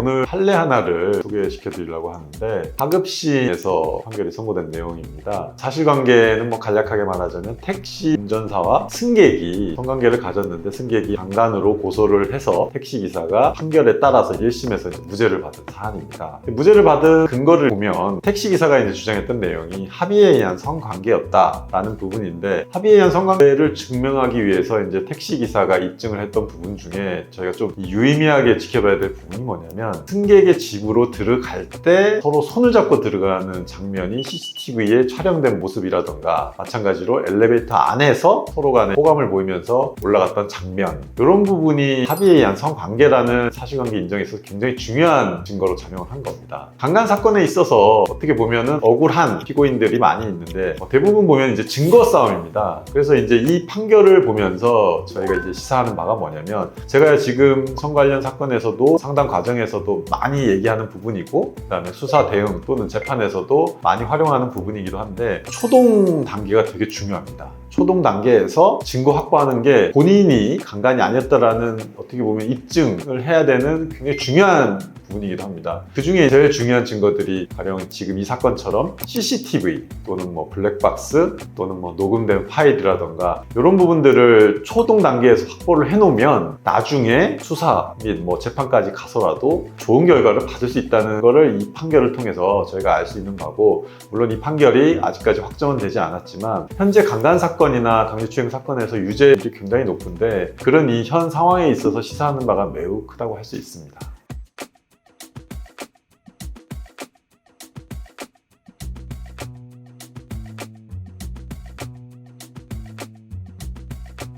오늘 판례 하나를 소개시켜 드리려고 하는데 하급시에서 판결이 선고된 내용입니다. 사실관계는 뭐 간략하게 말하자면 택시 운전사와 승객이 성관계를 가졌는데 승객이 강간으로 고소를 해서 택시기사가 판결에 따라서 1심에서 이제 무죄를 받은 사안입니다. 무죄를 받은 근거를 보면 택시기사가 이제 주장했던 내용이 합의에 의한 성관계였다라는 부분인데 합의에 의한 성관계를 증명하기 위해서 이제 택시기사가 입증을 했던 부분 중에 저희가 좀 유의미하게 지켜봐야 될 부분이 뭐냐면 승객의 집으로 들어갈 때 서로 손을 잡고 들어가는 장면이 CCTV에 촬영된 모습이라던가 마찬가지로 엘리베이터 안에서 서로 간에 호감을 보이면서 올라갔던 장면 이런 부분이 합의에 의한 성관계라는 사실관계 인정에서 굉장히 중요한 증거로 작용을 한 겁니다. 강간 사건에 있어서 어떻게 보면은 억울한 피고인들이 많이 있는데 어, 대부분 보면 이제 증거 싸움입니다. 그래서 이제 이 판결을 보면서 저희가 이제 시사하는 바가 뭐냐면 제가 지금 성 관련 사건에서도 상담 과정에서 도 많이 얘기하는 부분이고 그다음에 수사 대응 또는 재판에서도 많이 활용하는 부분이기도 한데 초동 단계가 되게 중요합니다. 초동 단계에서 증거 확보하는 게 본인이 강간이 아니었다라는 어떻게 보면 입증을 해야 되는 굉장히 중요한 부분이기도 합니다. 그 중에 제일 중요한 증거들이 가령 지금 이 사건처럼 CCTV 또는 뭐 블랙박스 또는 뭐 녹음된 파일이라던가 이런 부분들을 초동 단계에서 확보를 해놓으면 나중에 수사 및 뭐 재판까지 가서라도 좋은 결과를 받을 수 있다는 거를 이 판결을 통해서 저희가 알 수 있는 거고 물론 이 판결이 아직까지 확정은 되지 않았지만 현재 강간 사건이나 강제추행 사건에서 유죄율이 굉장히 높은데 그런 이 현 상황에 있어서 시사하는 바가 매우 크다고 할 수 있습니다.